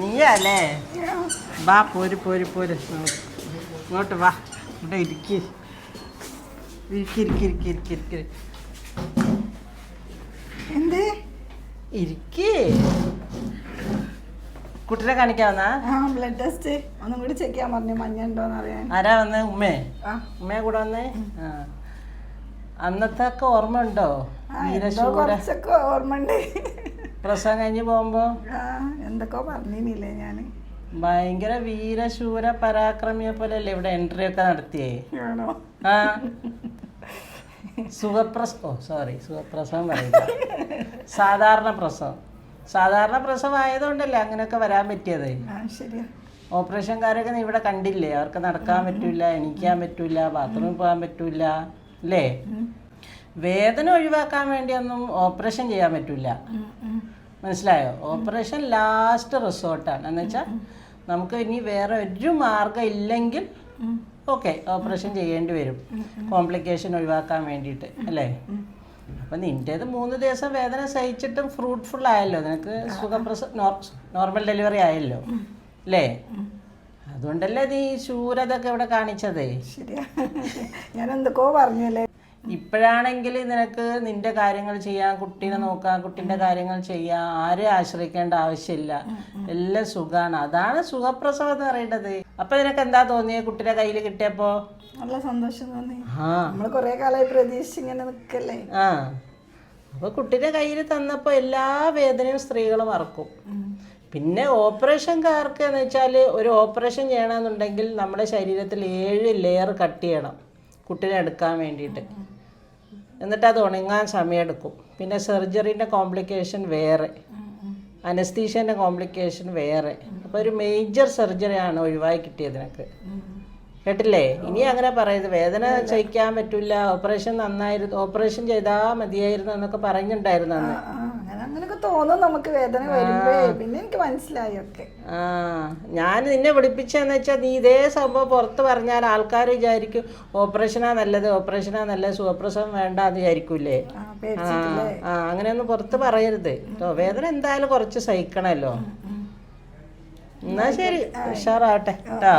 നീയല്ലേ? വാ പോര് പോര് പോര്. ഇങ്ങോട്ട് വാ. ഇവിടെ ഇരിക്കി. ഇരിക്കി ഇരിക്കി ഇരിക്കി ഇരിക്കി എന്ത്? ഇരിക്കി. കുട്ടിനെ കാണിക്കാവുന്ന? ബ്ലഡ് ടെസ്റ്റ് ഒന്നും കൂടി ചെക്ക് ചെയ്യാൻ പറഞ്ഞു. മഞ്ഞ ഉണ്ടോന്ന് അറിയാൻ. ആരാ വന്ന്? ഉമ്മേ? ഉമ്മയെ കൂടെ വന്നേ? അന്നത്തെ ഒക്കെ ഓർമ്മ ഉണ്ടോ? കുറച്ചൊക്കെ ഓർമ്മ ഓർമ്മണ്ട് പ്രസവം കഴിഞ്ഞ് പോകുമ്പോ? എന്തൊക്കെയോ പറഞ്ഞില്ലേ ഞാൻ. ഭയങ്കര വീരശൂര പരാക്രമിയെ പോലെ അല്ലേ ഇവിടെ എൻട്രി ഒക്കെ നടത്തിയേ? ആ. സുഖപ്രസ ഓ സോറി സുഖപ്രസവം പറയുക സാധാരണ പ്രസവം. സാധാരണ പ്രസവം ആയതുകൊണ്ടല്ലേ അങ്ങനെയൊക്കെ വരാൻ പറ്റിയത്? ഓപ്പറേഷൻകാരൊക്കെ നീ ഇവിടെ കണ്ടില്ലേ? അവർക്ക് നടക്കാൻ പറ്റൂല എണീക്കാൻ പറ്റൂല ബാത്റൂമിൽ പോകാൻ പറ്റൂല അല്ലേ? വേദന ഒഴിവാക്കാൻ വേണ്ടിയൊന്നും ഓപ്പറേഷൻ ചെയ്യാൻ പറ്റൂല. ഉം, ഉം. മനസ്സിലായോ? ഓപ്പറേഷൻ ലാസ്റ്റ് റിസോർട്ടാണ് എന്ന് വെച്ചാൽ നമുക്ക് ഇനി വേറെ ഒരു മാർഗം ഇല്ലെങ്കിൽ ഓക്കെ ഓപ്പറേഷൻ ചെയ്യേണ്ടി വരും. കോംപ്ലിക്കേഷൻ ഒഴിവാക്കാൻ വേണ്ടിയിട്ട് അല്ലേ? അപ്പം നിന്റേത് മൂന്ന് ദിവസം വേദന സഹിച്ചിട്ടും ഫ്രൂട്ട്ഫുൾ ആയല്ലോ. നിനക്ക് സുഖപ്രസ നോർമൽ ഡെലിവറി ആയല്ലോ. അല്ലേ? അതുകൊണ്ടല്ലേ നീ ശൂരതൊക്കെ ഇവിടെ കാണിച്ചതേ? ശരിയാ. ഞാൻ എന്തൊക്കെയോ പറഞ്ഞല്ലേ. ഇപ്പോഴാണെങ്കിൽ നിനക്ക് നിന്റെ കാര്യങ്ങൾ ചെയ്യാം കുട്ടീനെ നോക്കാം കുട്ടീന്റെ കാര്യങ്ങൾ ചെയ്യാം ആരെ ആശ്രയിക്കേണ്ട ആവശ്യമില്ല. എല്ലാം സുഖമാണ് അതാണ് സുഖപ്രസവം എന്ന് പറയേണ്ടത്. അപ്പൊ നിനക്ക് എന്താ തോന്നിയത് കുട്ടീനെ കയ്യിൽ കിട്ടിയപ്പോ? നല്ല സന്തോഷം തോന്നി. നമ്മൾ കുറെ കാലമായി പ്രതീക്ഷിച്ച് ഇങ്ങനെ നിൽക്കല്ലേ ആ. അപ്പൊ കുട്ടീനെ കയ്യിൽ തന്നപ്പോൾ എല്ലാ വേദനയും സ്ത്രീകൾ മറക്കും. പിന്നെ ഓപ്പറേഷൻകാർക്ക് എന്ന് വെച്ചാൽ ഒരു ഓപ്പറേഷൻ ചെയ്യണമെന്നുണ്ടെങ്കിൽ നമ്മുടെ ശരീരത്തിൽ ഏഴ് ലെയർ കട്ട് ചെയ്യണം. കുട്ടീനെ എടുക്കാൻ വേണ്ടിയിട്ട്. എന്നിട്ട് അത് ഉണങ്ങാൻ സമയമെടുക്കും. പിന്നെ സർജറീന്റെ കോംപ്ലിക്കേഷൻ വേറെ. അനസ്തീഷ്യന്റെ കോംപ്ലിക്കേഷൻ വേറെ. അപ്പോൾ ഒരു മേജർ സർജറിയാണ് ഒഴിവായി കിട്ടിയത് എനിക്ക് കേട്ടില്ലേ? ഇനി അങ്ങനെ പറയരുത് വേദന സഹിക്കാൻ പറ്റില്ല ഓപ്പറേഷൻ നന്നായിരുന്നു ഓപ്പറേഷൻ ചെയ്താൽ മതിയായിരുന്നു എന്നൊക്കെ പറഞ്ഞിട്ടുണ്ടായിരുന്നു അന്ന്. തോന്നും നമുക്ക് വേദന വരുമ്പോ പിന്നെ എനിക്ക് മനസ്സിലായി ഒക്കെ. ആ ഞാൻ നിന്നെ വിളിപ്പിച്ചെന്ന് വെച്ചാൽ നീ ഇതേ സംഭവം പുറത്ത് പറഞ്ഞാൽ ആൾക്കാർ വിചാരിക്കും ഓപ്പറേഷനാ നല്ലത് ഓപ്പറേഷനാ നല്ലത് സുഖപ്രസവം വേണ്ട എന്ന് വിചാരിക്കൂലേ ആ ആ അങ്ങനെയൊന്നും പുറത്ത് പറയരുത്. കേട്ടോ വേദന എന്തായാലും കുറച്ച് സഹിക്കണമല്ലോ എന്നാ ശരി. ഉഷാറാവട്ടെ. കേട്ടോ